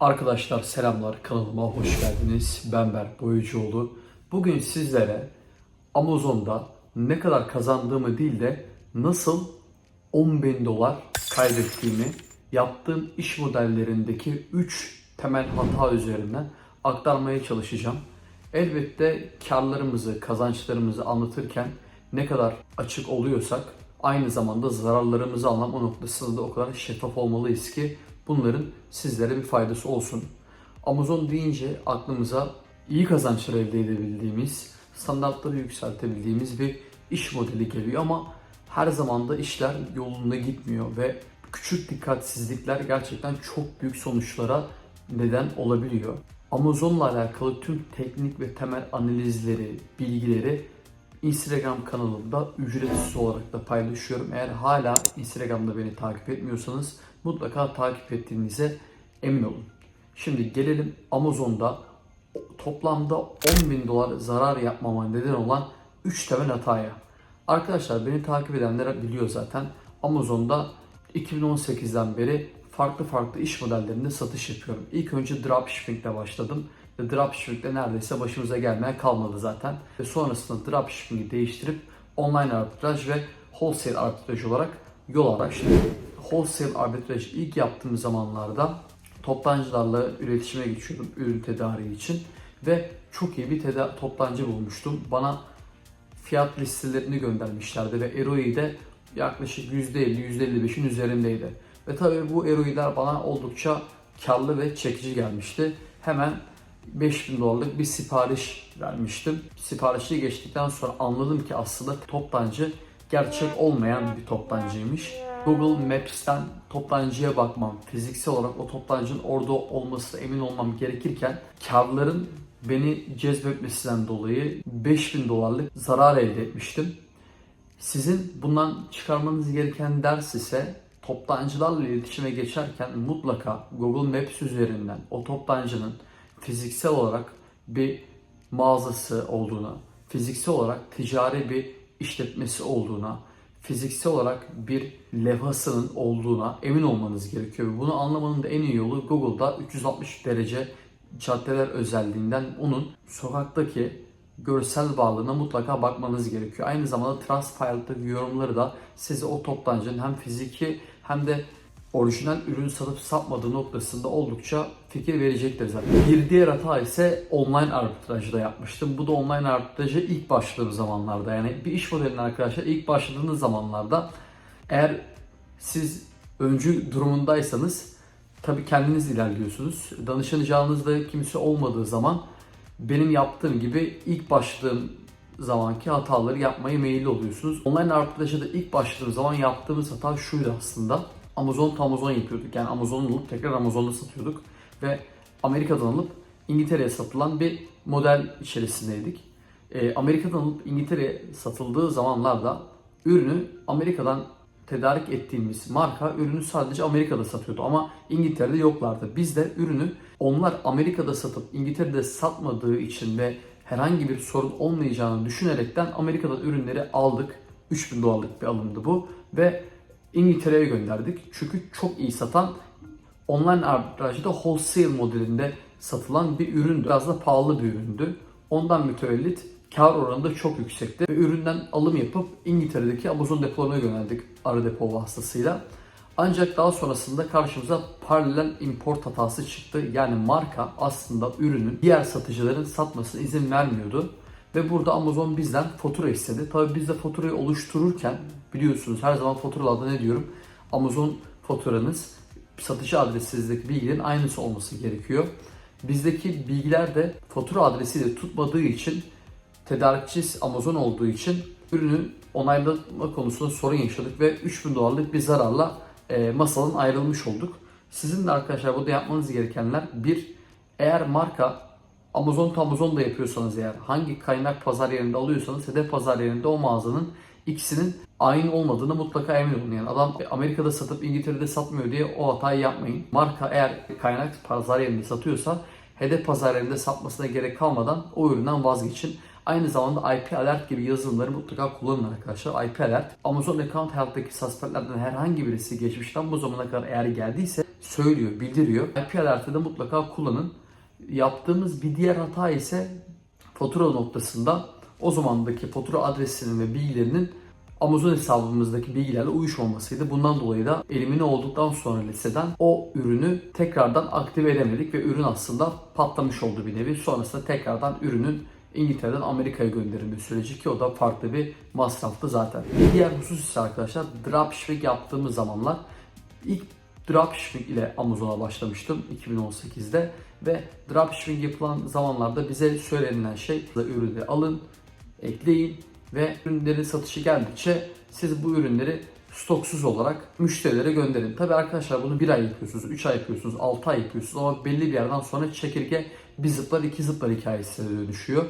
Arkadaşlar selamlar kanalıma hoş geldiniz. Ben Berk Boyucuoğlu. Bugün sizlere Amazon'da ne kadar kazandığımı değil de nasıl 10.000 dolar kaybettiğimi yaptığım iş modellerindeki 3 temel hata üzerinden aktarmaya çalışacağım. Elbette karlarımızı, kazançlarımızı anlatırken ne kadar açık oluyorsak aynı zamanda zararlarımızı anlam o noktasında da o kadar şeffaf olmalıyız ki bunların sizlere bir faydası olsun. Amazon deyince aklımıza iyi kazançlar elde edebildiğimiz, standartları yükseltebildiğimiz bir iş modeli geliyor ama her zaman da işler yolunda gitmiyor ve küçük dikkatsizlikler gerçekten çok büyük sonuçlara neden olabiliyor. Amazon'la alakalı tüm teknik ve temel analizleri, bilgileri Instagram kanalımda ücretsiz olarak da paylaşıyorum. Eğer hala Instagram'da beni takip etmiyorsanız mutlaka takip ettiğinize emin olun. Şimdi gelelim Amazon'da toplamda 10 bin dolar zarar yapmama neden olan 3 temel hataya. Arkadaşlar beni takip edenler biliyor zaten. Amazon'da 2018'den beri farklı farklı iş modellerinde satış yapıyorum. İlk önce dropshipping ile başladım. Ve dropshipping de neredeyse başımıza gelmeye kalmadı zaten. Ve sonrasında dropshipping'i değiştirip online arbitraj ve wholesale arbitraj olarak yol araçtım. Wholesale arbitraj ilk yaptığım zamanlarda toptancılarla iletişime geçiyordum ürün tedariği için ve çok iyi bir teda- toptancı bulmuştum. Bana fiyat listelerini göndermişlerdi ve ROI de yaklaşık %50, %55'in üzerindeydi. Ve tabii bu ROI'ler bana oldukça karlı ve çekici gelmişti. Hemen 5000 dolarlık bir sipariş vermiştim. Siparişi geçtikten sonra anladım ki aslında toptancı gerçek olmayan bir toptancıymış. Google Maps'ten toptancıya bakmam, fiziksel olarak o toptancının orada olmasına emin olmam gerekirken karların beni cezbetmesinden dolayı 5000 dolarlık zarar elde etmiştim. Sizin bundan çıkarmanız gereken ders ise toptancılarla iletişime geçerken mutlaka Google Maps üzerinden o toptancının fiziksel olarak bir mağazası olduğuna, fiziksel olarak ticari bir işletmesi olduğuna, fiziksel olarak bir levhasının olduğuna emin olmanız gerekiyor. Bunu anlamanın da en iyi yolu Google'da 360 derece caddeler özelliğinden onun sokaktaki görsel varlığına mutlaka bakmanız gerekiyor. Aynı zamanda Trustpilet'taki yorumları da size o toptancının hem fiziki hem de orijinal ürün satıp satmadığı noktasında oldukça fikir verecektir zaten. Bir diğer hata ise online arbitrajda yapmıştım. Bu da online arbitraja ilk başladığım zamanlarda yani bir iş modelinin arkadaşlar ilk başladığınız zamanlarda eğer siz öncü durumundaysanız tabii kendiniz ilerliyorsunuz. Danışacağınızda kimse olmadığı zaman benim yaptığım gibi ilk başladığım zamanki hataları yapmaya meyilli oluyorsunuz. Online arbitraja da ilk başladığım zaman yaptığımız hata şuydu aslında. Amazon to Amazon yapıyorduk. Yani Amazon'u alıp tekrar Amazon'da satıyorduk. Ve Amerika'dan alıp İngiltere'ye satılan bir model içerisindeydik. Ee, Amerika'dan alıp İngiltere'ye satıldığı zamanlarda ürünü Amerika'dan tedarik ettiğimiz marka ürünü sadece Amerika'da satıyordu ama İngiltere'de yoklardı. Biz de ürünü onlar Amerika'da satıp İngiltere'de satmadığı için ve herhangi bir sorun olmayacağını düşünerekten Amerika'dan ürünleri aldık. 3000 dolarlık bir alımdı bu ve İngiltere'ye gönderdik. Çünkü çok iyi satan online arbitrajda wholesale modelinde satılan bir üründü. Biraz da pahalı bir üründü. Ondan mütevellit kar oranı da çok yüksekti. Ve üründen alım yapıp İngiltere'deki Amazon depolarına yöneldik ara depo vasıtasıyla. Ancak daha sonrasında karşımıza paralel import hatası çıktı. Yani marka aslında ürünün diğer satıcıların satmasına izin vermiyordu. Ve burada Amazon bizden fatura istedi. Tabii biz de faturayı oluştururken biliyorsunuz her zaman faturalarda ne diyorum? Amazon faturanız satıcı adresinizdeki bilgilerin aynısı olması gerekiyor. Bizdeki bilgiler de fatura adresiyle tutmadığı için tedarikçi Amazon olduğu için ürünü onaylama konusunda sorun yaşadık ve 3000 dolarlık bir zararla e, masadan ayrılmış olduk. Sizin de arkadaşlar burada yapmanız gerekenler bir eğer marka Amazon to Amazon'da yapıyorsanız eğer hangi kaynak pazar yerinde alıyorsanız hedef pazar yerinde o mağazanın ikisinin aynı olmadığını mutlaka emin olun. Yani adam Amerika'da satıp İngiltere'de satmıyor diye o hatayı yapmayın. Marka eğer kaynak pazar yerinde satıyorsa hedef pazar yerinde satmasına gerek kalmadan o üründen vazgeçin. Aynı zamanda IP Alert gibi yazılımları mutlaka kullanın arkadaşlar. IP Alert, Amazon Account Health'taki suspectlerden herhangi birisi geçmişten bu zamana kadar eğer geldiyse söylüyor, bildiriyor. IP Alert'ı da mutlaka kullanın. Yaptığımız bir diğer hata ise fatura noktasında o zamandaki fatura adresinin ve bilgilerinin Amazon hesabımızdaki bilgilerle uyuşmamasıydı. Bundan dolayı da elimine olduktan sonra liseden o ürünü tekrardan aktive edemedik ve ürün aslında patlamış oldu bir nevi. Sonrasında tekrardan ürünün İngiltere'den Amerika'ya gönderilme süreci ki o da farklı bir masraftı zaten. Bir diğer husus ise arkadaşlar dropshipping yaptığımız zamanlar ilk dropshipping ile Amazon'a başlamıştım 2018'de ve dropshipping yapılan zamanlarda bize söylenilen şey ürünü alın, ekleyin ve ürünlerin satışı geldikçe siz bu ürünleri stoksuz olarak müşterilere gönderin. Tabi arkadaşlar bunu bir ay yapıyorsunuz, 3 ay yapıyorsunuz, 6 ay yapıyorsunuz ama belli bir yerden sonra çekirge bir zıplar iki zıplar hikayesine dönüşüyor.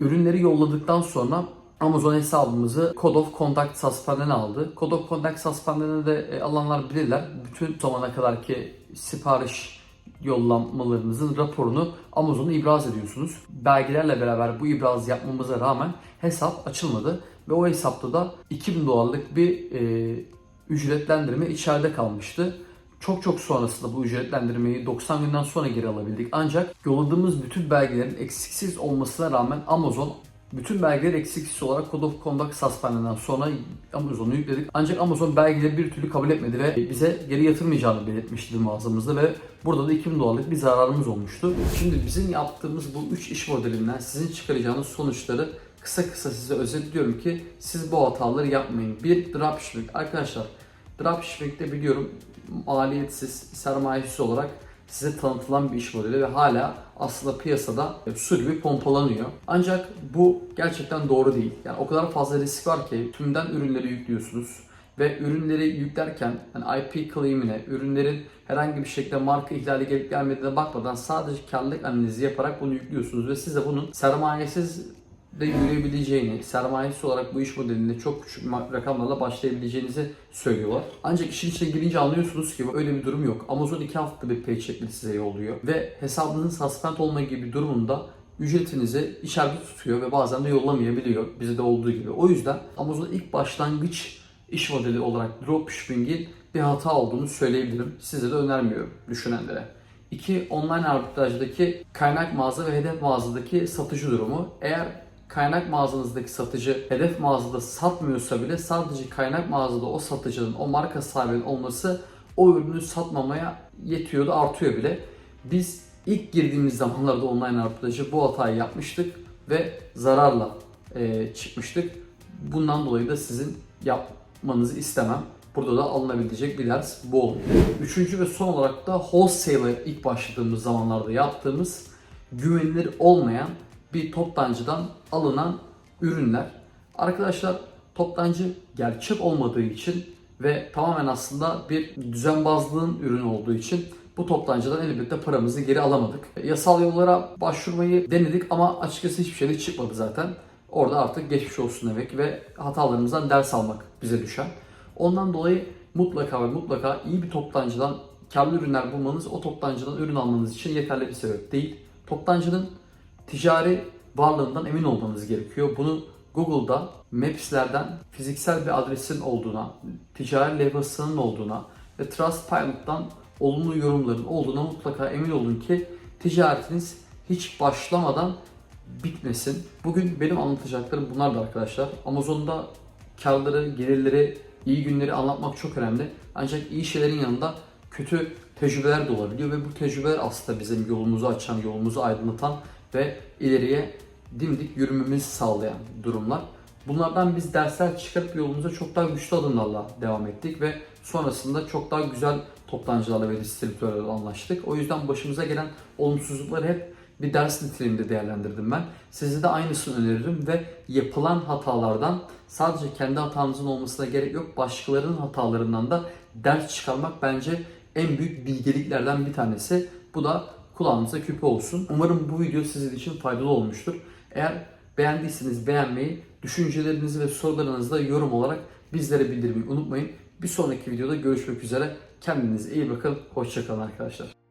Ürünleri yolladıktan sonra Amazon hesabımızı Code of Conduct Suspend'e aldı. Code of Conduct Suspend'e de e, alanlar bilirler. Bütün zamana kadarki sipariş yollanmalarınızın raporunu Amazon'a ibraz ediyorsunuz. Belgelerle beraber bu ibraz yapmamıza rağmen hesap açılmadı ve o hesapta da 2000 dolarlık bir e, ücretlendirme içeride kalmıştı. Çok çok sonrasında bu ücretlendirmeyi 90 günden sonra geri alabildik. Ancak yolladığımız bütün belgelerin eksiksiz olmasına rağmen Amazon bütün belgeleri eksiksiz olarak Code of Conduct Suspend'den sonra Amazon'u yükledik. Ancak Amazon belgeleri bir türlü kabul etmedi ve bize geri yatırmayacağını belirtmişti mağazamızda ve burada da 2000 dolarlık bir zararımız olmuştu. Şimdi bizim yaptığımız bu 3 iş modelinden sizin çıkaracağınız sonuçları kısa kısa size özetliyorum ki siz bu hataları yapmayın. Bir dropshipping. Arkadaşlar dropshipping'de biliyorum maliyetsiz, sermayesiz olarak size tanıtılan bir iş modeli ve hala aslında piyasada su gibi pompalanıyor. Ancak bu gerçekten doğru değil. Yani o kadar fazla risk var ki tümden ürünleri yüklüyorsunuz ve ürünleri yüklerken yani IP claim'ine, ürünlerin herhangi bir şekilde marka ihlali gelip gelmediğine bakmadan sadece karlılık analizi yaparak bunu yüklüyorsunuz ve siz de bunun sermayesiz de yürüyebileceğini, sermayesi olarak bu iş modelinde çok küçük rakamlarla başlayabileceğinizi söylüyorlar. Ancak işin içine girince anlıyorsunuz ki öyle bir durum yok. Amazon 2 hafta bir paycheck'li size yolluyor ve hesabınızın suspend olma gibi bir durumunda ücretinizi içeride tutuyor ve bazen de yollamayabiliyor. Bize de olduğu gibi. O yüzden Amazon ilk başlangıç iş modeli olarak dropshipping'in bir hata olduğunu söyleyebilirim. Size de önermiyorum düşünenlere. İki, online arbitrajdaki kaynak mağaza ve hedef mağazadaki satıcı durumu. Eğer kaynak mağazanızdaki satıcı hedef mağazada satmıyorsa bile sadece kaynak mağazada o satıcının, o marka sahibinin olması o ürünü satmamaya yetiyordu, artıyor bile. Biz ilk girdiğimiz zamanlarda online arbitrajı bu hatayı yapmıştık ve zararla e, çıkmıştık. Bundan dolayı da sizin yapmanızı istemem. Burada da alınabilecek bir ders bu olur. Üçüncü ve son olarak da wholesale'e ilk başladığımız zamanlarda yaptığımız güvenilir olmayan bir toptancıdan alınan ürünler. Arkadaşlar toptancı gerçek olmadığı için ve tamamen aslında bir düzenbazlığın ürünü olduğu için bu toptancıdan elbette paramızı geri alamadık. Yasal yollara başvurmayı denedik ama açıkçası hiçbir şey de çıkmadı zaten. Orada artık geçmiş olsun demek ve hatalarımızdan ders almak bize düşen. Ondan dolayı mutlaka ve mutlaka iyi bir toptancıdan karlı ürünler bulmanız o toptancıdan ürün almanız için yeterli bir sebep değil. Toptancının ticari varlığından emin olmanız gerekiyor. Bunu Google'da Maps'lerden fiziksel bir adresin olduğuna, ticari levhasının olduğuna ve Trustpilot'tan olumlu yorumların olduğuna mutlaka emin olun ki ticaretiniz hiç başlamadan bitmesin. Bugün benim anlatacaklarım bunlar da arkadaşlar. Amazon'da karları, gelirleri, iyi günleri anlatmak çok önemli. Ancak iyi şeylerin yanında kötü tecrübeler de olabiliyor ve bu tecrübeler aslında bizim yolumuzu açan, yolumuzu aydınlatan ve ileriye dimdik yürümemizi sağlayan durumlar. Bunlardan biz dersler çıkarıp yolumuza çok daha güçlü adımlarla devam ettik ve sonrasında çok daha güzel toptancılarla ve distribütörlerle anlaştık. O yüzden başımıza gelen olumsuzlukları hep bir ders niteliğinde değerlendirdim ben. Size de aynısını öneririm ve yapılan hatalardan sadece kendi hatanızın olmasına gerek yok. Başkalarının hatalarından da ders çıkarmak bence en büyük bilgeliklerden bir tanesi. Bu da kulağınıza küpe olsun. Umarım bu video sizin için faydalı olmuştur. Eğer beğendiyseniz beğenmeyi, düşüncelerinizi ve sorularınızı da yorum olarak bizlere bildirmeyi unutmayın. Bir sonraki videoda görüşmek üzere. Kendinize iyi bakın. Hoşçakalın arkadaşlar.